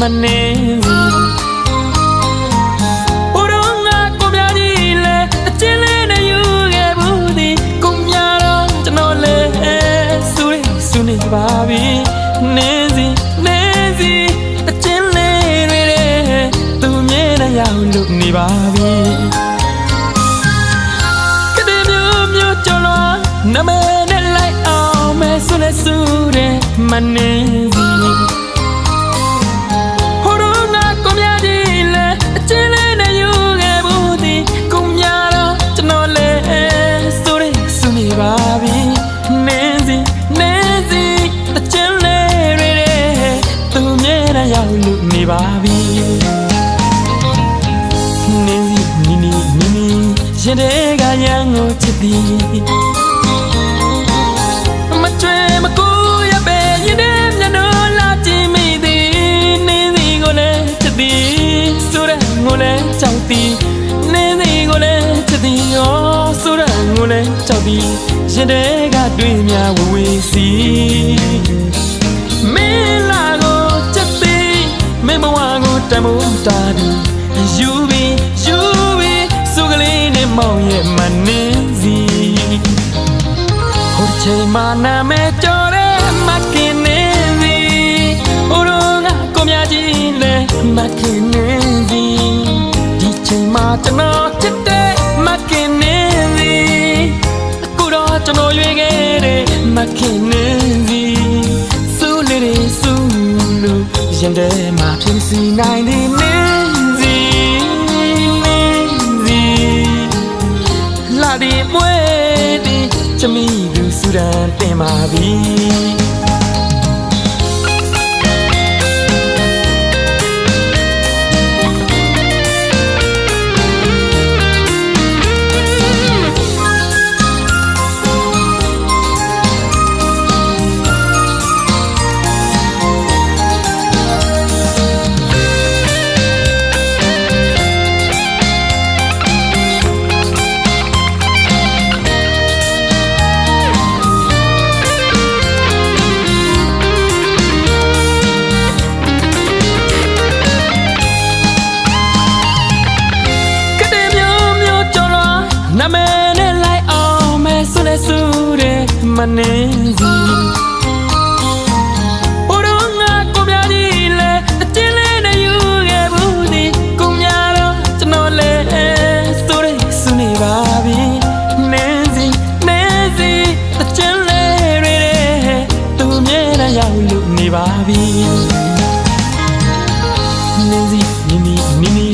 လဲဆူတဲ့မနေစီဟိုတော့ငါကိုပြကြီးလဲအချင်းလေးနဲ့ယူခဲ့ဘူးဒီကိုမြတော့ကျွန်တော်လဲဆူရဲဆူနေပါပြီနေစီနေစီအချင်းလေးတွေတဲ့သူမြဲတဲ့ရောက်လို့နေပါပြီကတဲ့မျိုးမျိုးကြော်လွားနမဲနဲ့လိုက်အောင်မဲဆုနဲ့ဆုတဲ့မနေစီ ရောက်လို့နေပါပြီနေစီနီနီနီနီရင်တဲ့ကရန်ကိုချစ်သည်မချွေမကူရပဲရင်တဲ့မျက်နှာလာကြည့်မိသည်နေစီကိုလည်းချစ်သည်ဆိုရငိုလည်းကြောက်သည်နေစီကိုလည်းချစ်သည်ဩဆိုရငိုလည်းကြောက်သည်ရင်တဲ့ကတွေ့များဝဝေးစီ တမိုးတာသည်ယူပြီးယူပြီးစုကလေးနဲ့မောင်ရဲ့မနှင်းစီဟိုတစ်ချိန်မှနာမဲကြော်တဲ့မကင်းနေစီဟိုတော့ငါကိုမြကြီးလဲမကင်းနေစီဒီချိန်မှကျွန်တော်ချစ်တဲ့မကင်းနေစီအခုတော့ကျွန်တော်ရွေးခဲ့တဲ့မကင်းနေစီစူးလေးတွေစူးလို့ရင်ထဲမှာဖြ စ်စီနိုင်သည်နေစီနေစီလာဒီမွေဒီချမီသူစူရန်တင်ပါပြီ မနေစီဟိုတော့ငါကိုပြကြီးလဲအချင်းလေးနဲ့ယူခဲ့ဘူးဒီကိုများတော့ကျွန်တော်လဲဆိုရဲဆုနေပါပြီနေစီနေစီအချင်းလေးတွေတဲ့သူမြဲတဲ့ရောက်လို့နေပါပြီနေစီနီနီနီနီ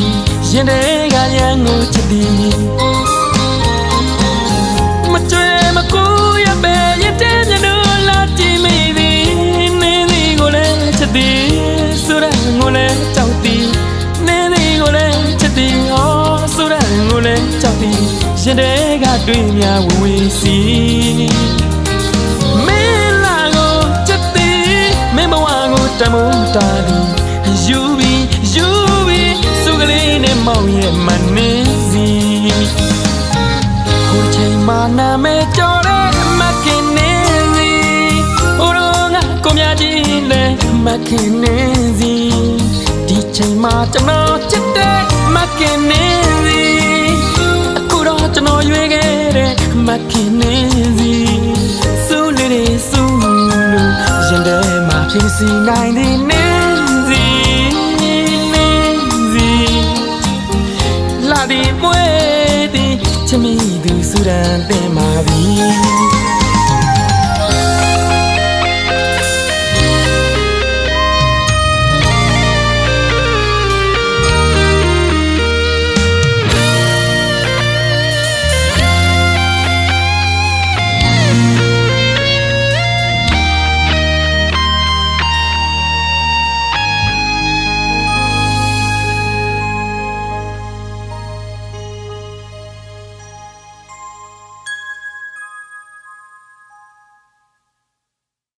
ရင်တဲ့ကရန်ကိုချစ်သည် ဆိုရငိုလည်းကြောက်သည်နေစီကိုလည်းချစ်သည်ဟောဆိုရငိုလည်းကြောက်သည်ရင်တဲ့ကတွေ့များဝဝေးစီမင်းလာကိုချစ်သည်မင်းဘဝကိုတမိုးတာသည်ယူပြီးယူပြီးစုကလေးနဲ့မောင်ရဲ့မနေစီဟိုချိန်မှနာမဲကြော်တဲ့မကင်းနေစီဟိုတော့ငါကိုမြကြီးလဲမကင်းနေစီဒီ ချိန်မှကျွန်တော်ချစ်တဲ့မကင်းနေစီအခုတော့ကျွန်တော်ရွေးခဲ့တဲ့မကင်းနေစီစူးလေးတွေစူးလို့ရင်ထဲမှာဖြစ်စီနိုင်သည်နေစီနေစီလာဒီမွေးသည်ချမီသူစူရန်တင်ပါပြီ